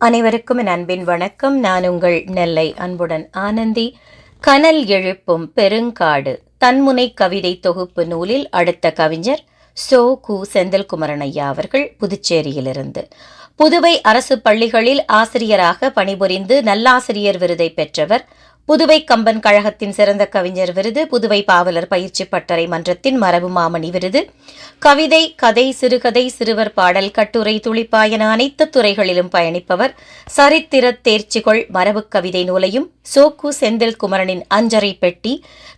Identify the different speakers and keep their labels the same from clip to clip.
Speaker 1: அனைவருக்கும் என் அன்பின் வணக்கம். நான் உங்கள் நெல்லை அன்புடன் ஆனந்தி. கனல் எழுப்பும் பெருங்காடு. தன்முனை கவிதை தொகுப்பு நூலில் அடுத்த கவிஞர் சோ கு செந்தில்குமரன் ஐயா அவர்கள் புதுச்சேரியிலிருந்து. புதுவை அரசு பள்ளிகளில் ஆசிரியராக பணிபுரிந்து நல்லாசிரியர் விருதை பெற்றவர் புதுவை கம்பன் கழகத்தின் சிறந்த கவிஞர் விருது புதுவை பாவலர் பயிற்சி பட்டறை மன்றத்தின் மரபு மாமணி விருது கவிதை கதை சிறுகதை சிறுவர் பாடல் கட்டுரை துளிப்பாயன அனைத்து துறைகளிலும் பயணிப்பவர் சரித்திர தேர்ச்சிகொள் மரபு கவிதை நூலையும் சோக்கு செந்தில் குமரனின் அஞ்சரை பெட்டி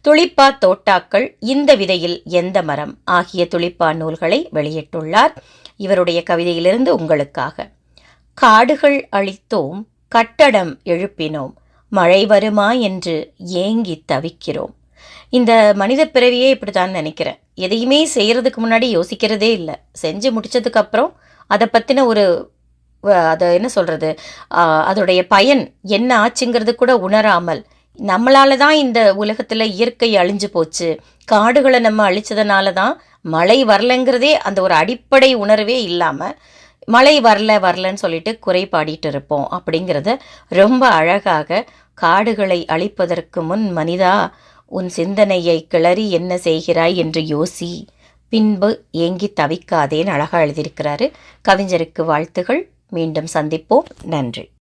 Speaker 1: துளிப்பா தோட்டாக்கள் இந்த விதையில் எந்த மரம் ஆகிய துளிப்பா நூல்களை வெளியிட்டுள்ளார். இவருடைய கவிதையிலிருந்து உங்களுக்காக. காடுகள் அழித்தோம் கட்டடம் எழுப்பினோம் மழை வருமா என்று ஏங்கி தவிக்கிறோம். இந்த மனித பிறவியே இப்படித்தான் நினைக்கிறேன். எதையுமே செய்கிறதுக்கு முன்னாடி யோசிக்கிறதே இல்லை. செஞ்சு முடித்ததுக்கப்புறம் அதை பற்றின ஒரு அதை என்ன சொல்கிறது அதோடைய பயன் என்ன ஆச்சுங்கிறது கூட உணராமல் நம்மளால தான் இந்த உலகத்தில் இயற்கை அழிஞ்சு போச்சு. காடுகளை நம்ம அழிச்சதுனால தான் மழை வரலைங்கிறதே அந்த ஒரு அடிப்படை உணர்வே இல்லாமல் மழை வரல வரலன்னு சொல்லிட்டு குறைபாடிட்டு இருப்போம் அப்படிங்கிறத ரொம்ப அழகாக காடுகளை அழிப்பதற்கு முன் மனிதா உன் சிந்தனையை கிளறி என்ன செய்கிறாய் என்று யோசி. பின்பு ஏங்கி தவிக்காதேன்னு அழகாக எழுதியிருக்கிறாரு. கவிஞருக்கு வாழ்த்துகள். மீண்டும் சந்திப்போம். நன்றி.